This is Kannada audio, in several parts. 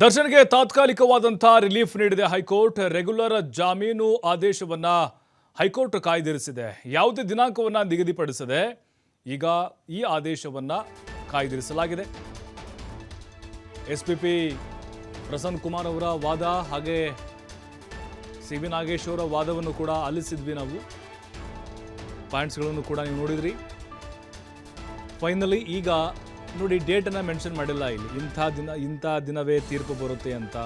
ದರ್ಶನ್ಗೆ ತಾತ್ಕಾಲಿಕವಾದಂಥ ರಿಲೀಫ್ ನೀಡಿದೆ ಹೈಕೋರ್ಟ್. ರೆಗ್ಯುಲರ್ ಜಾಮೀನು ಆದೇಶವನ್ನ ಹೈಕೋರ್ಟ್ ಕಾಯ್ದಿರಿಸಿದೆ. ಯಾವುದೇ ದಿನಾಂಕವನ್ನ ನಿಗದಿಪಡಿಸದೆ ಈಗ ಈ ಆದೇಶವನ್ನ ಕಾಯ್ದಿರಿಸಲಾಗಿದೆ. S P P Prasanna Kumar ಅವರ ವಾದ ಹಾಗೆ ಸಿ ವಿ ನಾಗೇಶ್ ಅವರ ವಾದವನ್ನು ಕೂಡ ಆಲಿಸಿದ್ವಿ ನಾವು. ಪಾಯಿಂಟ್ಸ್ಗಳನ್ನು ಕೂಡ ನೀವು ನೋಡಿದ್ರಿ. ಫೈನಲಿ ಈಗ ನೋಡಿ, ಡೇಟನ್ನು ಮೆನ್ಷನ್ ಮಾಡಿಲ್ಲ ಇಲ್ಲಿ. ಇಂಥ ದಿನ, ಇಂಥ ದಿನವೇ ತೀರ್ಪು ಬರುತ್ತೆ ಅಂತ.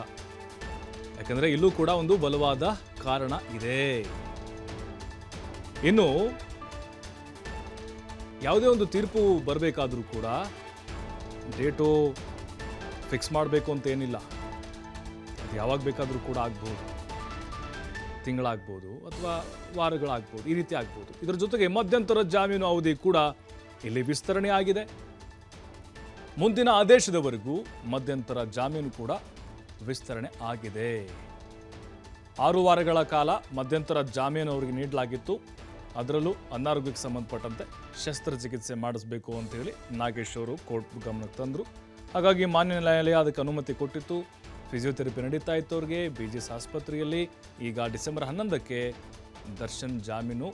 ಯಾಕಂದರೆ ಇಲ್ಲೂ ಕೂಡ ಒಂದು ಬಲವಾದ ಕಾರಣ ಇದೆ. ಇನ್ನು, ಯಾವುದೇ ಒಂದು ತೀರ್ಪು ಬರಬೇಕಾದ್ರೂ ಕೂಡ ಡೇಟು ಫಿಕ್ಸ್ ಮಾಡಬೇಕು ಅಂತ ಏನಿಲ್ಲ. ಅದು ಯಾವಾಗ ಬೇಕಾದರೂ ಕೂಡ ಆಗ್ಬೋದು. ತಿಂಗಳಾಗ್ಬೋದು ಅಥವಾ ವಾರಗಳಾಗ್ಬೋದು, ಈ ರೀತಿ ಆಗ್ಬೋದು. ಇದರ ಜೊತೆಗೆ ಮಧ್ಯಂತರ ಜಾಮೀನು ಅವಧಿ ಕೂಡ ಇಲ್ಲಿ ವಿಸ್ತರಣೆ ಆಗಿದೆ. ಮುಂದಿನ ಆದೇಶದವರೆಗೂ ಮಧ್ಯಂತರ ಜಾಮೀನು ಕೂಡ ವಿಸ್ತರಣೆ ಆಗಿದೆ. ಆರು ವಾರಗಳ ಕಾಲ ಮಧ್ಯಂತರ ಜಾಮೀನು ಅವರಿಗೆ ನೀಡಲಾಗಿತ್ತು. ಅದರಲ್ಲೂ ಅನಾರೋಗ್ಯಕ್ಕೆ ಸಂಬಂಧಪಟ್ಟಂತೆ ಶಸ್ತ್ರಚಿಕಿತ್ಸೆ ಮಾಡಿಸಬೇಕು ಅಂತ ಹೇಳಿ ನಾಗೇಶ್ ಅವರು ಕೋರ್ಟ್ ಗಮನಕ್ಕೆ ತಂದರು. ಹಾಗಾಗಿ ಮಾನ್ಯ ನ್ಯಾಯಾಲಯ ಅದಕ್ಕೆ ಅನುಮತಿ ಕೊಟ್ಟಿತ್ತು. ಫಿಸಿಯೋಥೆರಪಿ ನಡೀತಾ ಇತ್ತು ಅವ್ರಿಗೆ. ಬಿ ಜಿ ಆಸ್ಪತ್ರೆಯಲ್ಲಿ ಈಗ ಡಿಸೆಂಬರ್ ಹನ್ನೊಂದಕ್ಕೆ ದರ್ಶನ್ ಜಾಮೀನು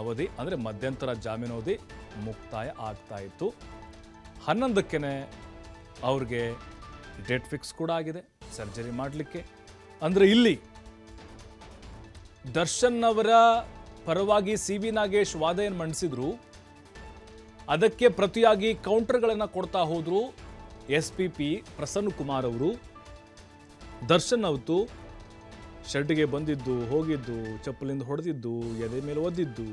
ಅವಧಿ, ಅಂದರೆ ಮಧ್ಯಂತರ ಜಾಮೀನು ಅವಧಿ ಮುಕ್ತಾಯ ಆಗ್ತಾ ಇತ್ತು. ಹನ್ನೊಂದಕ್ಕೆ ಅವ್ರಿಗೆ ಡೇಟ್ ಫಿಕ್ಸ್ ಕೂಡ ಆಗಿದೆ, ಸರ್ಜರಿ ಮಾಡಲಿಕ್ಕೆ. ಅಂದರೆ ಇಲ್ಲಿ ದರ್ಶನ್ ಅವರ ಪರವಾಗಿ ಸಿ ವಿ ನಾಗೇಶ್ ವಾದ ಏನು ಮಂಡಿಸಿದ್ರು, ಅದಕ್ಕೆ ಪ್ರತಿಯಾಗಿ ಕೌಂಟರ್ಗಳನ್ನು ಕೊಡ್ತಾ ಹೋದರು S P P Prasanna Kumar ಅವರು. ದರ್ಶನ್ ಅವತ್ತು ಶರ್ಟ್ಗೆ ಬಂದಿದ್ದು, ಹೋಗಿದ್ದು, ಚಪ್ಪಲಿಂದ ಹೊಡೆದಿದ್ದು, ಎದೆ ಮೇಲೆ ಒದ್ದಿದ್ದು,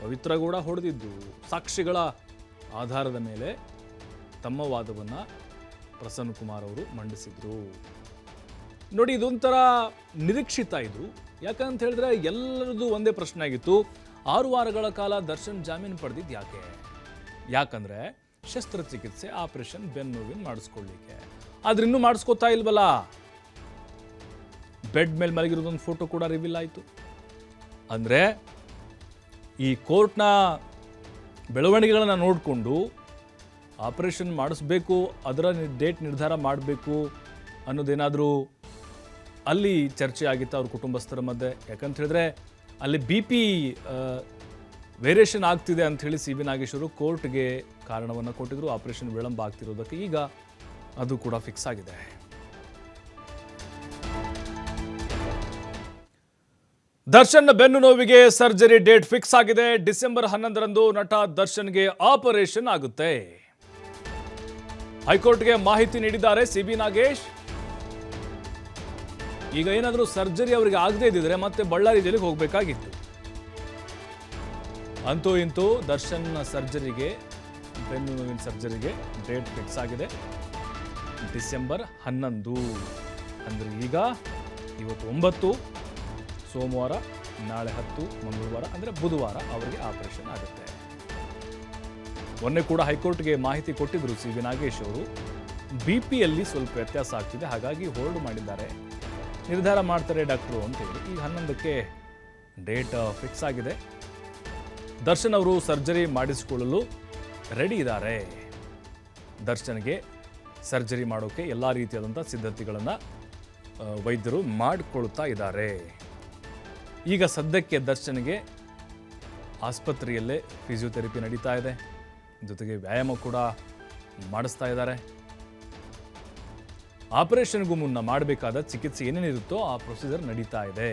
ಪವಿತ್ರ ಕೂಡ ಹೊಡೆದಿದ್ದು, ಸಾಕ್ಷಿಗಳ ಆಧಾರದ ಮೇಲೆ ತಮ್ಮ ವಾದವನ್ನು ಪ್ರಸನ್ನ ಕುಮಾರ್ ಅವರು ಮಂಡಿಸಿದರು. ನೋಡಿ, ಇದೊಂಥರ ನಿರೀಕ್ಷಿತ ಇದು. ಯಾಕಂತ ಹೇಳಿದ್ರೆ ಎಲ್ಲರದ್ದು ಒಂದೇ ಪ್ರಶ್ನೆ ಆಗಿತ್ತು. ಆರು ವಾರಗಳ ಕಾಲ ದರ್ಶನ್ ಜಾಮೀನು ಪಡೆದಿದ್ದು ಯಾಕೆ? ಯಾಕಂದರೆ ಶಸ್ತ್ರಚಿಕಿತ್ಸೆ ಆಪರೇಷನ್ ಬೆನ್ನುವಿನ ಮಾಡಿಸ್ಕೊಳ್ಳಿಕ್ಕೆ. ಆದ್ರೆ ಇನ್ನೂ ಮಾಡಿಸ್ಕೊತಾ ಇಲ್ವಲ್ಲ? ಬೆಡ್ ಮೇಲೆ ಮಲಗಿರೋದೊಂದು ಫೋಟೋ ಕೂಡ ರಿವೀಲ್ ಆಯಿತು. ಅಂದರೆ ಈ ಕೋರ್ಟ್ನ ಬೆಳವಣಿಗೆಗಳನ್ನು ನೋಡಿಕೊಂಡು ಆಪರೇಷನ್ ಮಾಡಿಸ್ಬೇಕು, ಅದರ ಡೇಟ್ ನಿರ್ಧಾರ ಮಾಡಬೇಕು ಅನ್ನೋದೇನಾದರೂ ಅಲ್ಲಿ ಚರ್ಚೆ ಆಗಿತ್ತು ಅವ್ರ ಕುಟುಂಬಸ್ಥರ ಮಧ್ಯೆ. ಯಾಕಂತ ಹೇಳಿದ್ರೆ ಅಲ್ಲಿ ಬಿ ಪಿ ವೇರಿಯೇಷನ್ ಆಗ್ತಿದೆ ಅಂತ ಹೇಳಿ ಸಿ ಬಿ ನಾಗೇಶ್ವರು ಕೋರ್ಟ್ಗೆ ಕಾರಣವನ್ನು ಕೊಟ್ಟಿದ್ರು, ಆಪರೇಷನ್ ವಿಳಂಬ ಆಗ್ತಿರೋದಕ್ಕೆ ಈಗ ಅದು ಕೂಡ ಫಿಕ್ಸ್ ಆಗಿದೆ. ದರ್ಶನ್ ಬೆನ್ನು ನೋವಿಗೆ ಸರ್ಜರಿ ಡೇಟ್ ಫಿಕ್ಸ್ ಆಗಿದೆ. ಡಿಸೆಂಬರ್ ಹನ್ನೊಂದರಂದು ನಟ ದರ್ಶನ್ಗೆ ಆಪರೇಷನ್ ಆಗುತ್ತೆ. ಹೈಕೋರ್ಟ್ಗೆ ಮಾಹಿತಿ ನೀಡಿದ್ದಾರೆ ಸಿ ಬಿ ನಾಗೇಶ್. ಈಗ ಏನಾದರೂ ಸರ್ಜರಿ ಅವರಿಗೆ ಆಗದೇ ಇದ್ದಿದ್ರೆ ಮತ್ತೆ ಬಳ್ಳಾರಿ ಜೈಲಿಗೆ ಹೋಗಬೇಕಾಗಿತ್ತು. ಅಂತೂ ಇಂತೂ ದರ್ಶನ್ ಸರ್ಜರಿಗೆ, ಬೆನ್ನು ನೋವಿನ ಸರ್ಜರಿಗೆ ಡೇಟ್ ಫಿಕ್ಸ್ ಆಗಿದೆ. ಡಿಸೆಂಬರ್ ಹನ್ನೊಂದು. ಅಂದರೆ ಈಗ ಇವತ್ತು ಒಂಬತ್ತು, ಸೋಮವಾರ, ನಾಳೆ ಹತ್ತು, ಮಂಗಳವಾರ, ಅಂದರೆ ಬುಧವಾರ ಅವರಿಗೆ ಆಪರೇಷನ್ ಆಗುತ್ತೆ. ಮೊನ್ನೆ ಕೂಡ ಹೈಕೋರ್ಟ್ಗೆ ಮಾಹಿತಿ ಕೊಟ್ಟಿದ್ರು ಸಿ ವಿ ನಾಗೇಶ್ ಅವರು. ಬಿ ಪಿಯಲ್ಲಿ ಸ್ವಲ್ಪ ವ್ಯತ್ಯಾಸ ಆಗ್ತಿದೆ, ಹಾಗಾಗಿ ಹೋಲ್ಡ್ ಮಾಡಿದ್ದಾರೆ. ನಿರ್ಧಾರ ಮಾಡ್ತಾರೆ ಡಾಕ್ಟ್ರು ಅಂತೇಳಿ ಈಗ ಹನ್ನೊಂದಕ್ಕೆ ಡೇಟ್ ಫಿಕ್ಸ್ ಆಗಿದೆ. ದರ್ಶನ್ ಅವರು ಸರ್ಜರಿ ಮಾಡಿಸಿಕೊಳ್ಳಲು ರೆಡಿ ಇದ್ದಾರೆ. ದರ್ಶನ್ಗೆ ಸರ್ಜರಿ ಮಾಡೋಕ್ಕೆ ಎಲ್ಲ ರೀತಿಯಾದಂಥ ಸಿದ್ಧತೆಗಳನ್ನು ವೈದ್ಯರು ಮಾಡಿಕೊಳ್ತಾ ಇದ್ದಾರೆ. ಈಗ ಸದ್ಯಕ್ಕೆ ದರ್ಶನ್ಗೆ ಆಸ್ಪತ್ರೆಯಲ್ಲೇ ಫಿಸಿಯೋಥೆರಪಿ ನಡೀತಾ ಇದೆ. ಜೊತೆಗೆ ವ್ಯಾಯಾಮ ಕೂಡ ಮಾಡಿಸ್ತಾ ಇದ್ದಾರೆ. ಆಪರೇಷನ್ಗೂ ಮುನ್ನ ಮಾಡಬೇಕಾದ ಚಿಕಿತ್ಸೆ ಏನೇನಿರುತ್ತೋ ಆ ಪ್ರೊಸೀಜರ್ ನಡೀತಾ ಇದೆ.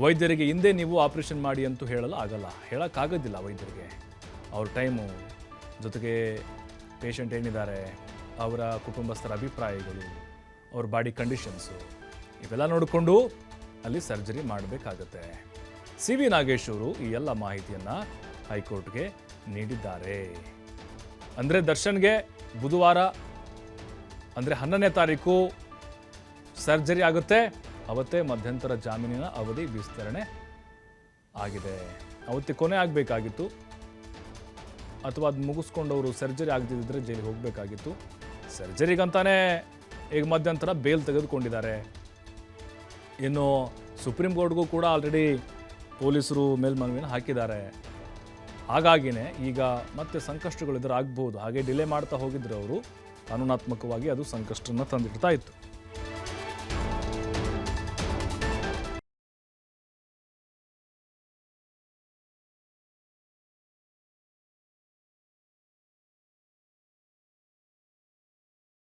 ವೈದ್ಯರಿಗೆ ಹಿಂದೆ ನೀವು ಆಪರೇಷನ್ ಮಾಡಿ ಅಂತೂ ಹೇಳಲು ಆಗಲ್ಲ. ಹೇಳೋಕ್ಕಾಗೋದಿಲ್ಲ ವೈದ್ಯರಿಗೆ. ಅವ್ರ ಟೈಮು, ಜೊತೆಗೆ ಪೇಷಂಟ್ ಏನಿದ್ದಾರೆ, ಅವರ ಕುಟುಂಬಸ್ಥರ ಅಭಿಪ್ರಾಯಗಳು, ಅವ್ರ ಬಾಡಿ ಕಂಡೀಷನ್ಸು, ಇವೆಲ್ಲ ನೋಡಿಕೊಂಡು ಅಲ್ಲಿ ಸರ್ಜರಿ ಮಾಡಬೇಕಾಗತ್ತೆ. ಸಿ ವಿ ನಾಗೇಶ್ ಅವರು ಈ ಎಲ್ಲ ಮಾಹಿತಿಯನ್ನು ಹೈಕೋರ್ಟ್ಗೆ ನೀಡಿದ್ದಾರೆ. ಅಂದರೆ ದರ್ಶನ್ಗೆ ಬುಧವಾರ, ಅಂದರೆ ಹನ್ನೊಂದನೇ ತಾರೀಕು ಸರ್ಜರಿ ಆಗುತ್ತೆ. ಅವತ್ತೇ ಮಧ್ಯಂತರ ಜಾಮೀನಿನ ಅವಧಿ ವಿಸ್ತರಣೆ ಆಗಿದೆ. ಅವತ್ತೇ ಕೊನೆ ಆಗಬೇಕಾಗಿತ್ತು. ಅಥವಾ ಅದು ಮುಗಿಸ್ಕೊಂಡವರು ಸರ್ಜರಿ ಆಗದಿದ್ದರೆ ಜೈಲಿಗೆ ಹೋಗಬೇಕಾಗಿತ್ತು. ಸರ್ಜರಿಗಂತಾನೆ ಈಗ ಮಧ್ಯಂತರ ಬೇಲ್ ತೆಗೆದುಕೊಂಡಿದ್ದಾರೆ. ಇನ್ನು ಸುಪ್ರೀಂ ಕೋರ್ಟ್ಗೂ ಕೂಡ ಆಲ್ರೆಡಿ ಪೊಲೀಸರು ಮೇಲ್ಮನವಿಯನ್ನು ಹಾಕಿದ್ದಾರೆ. ಹಾಗಾಗಿನೇ ಈಗ ಮತ್ತೆ ಸಂಕಷ್ಟಗಳು ಎದುರಾಗ್ಬೋದು. ಹಾಗೆ ಡಿಲೇ ಮಾಡ್ತಾ ಹೋಗಿದ್ರೆ ಅವರು. ಕಾನೂನಾತ್ಮಕವಾಗಿ ಅದು ಸಂಕಷ್ಟನ ತಂದಿಡ್ತಾ ಇತ್ತು.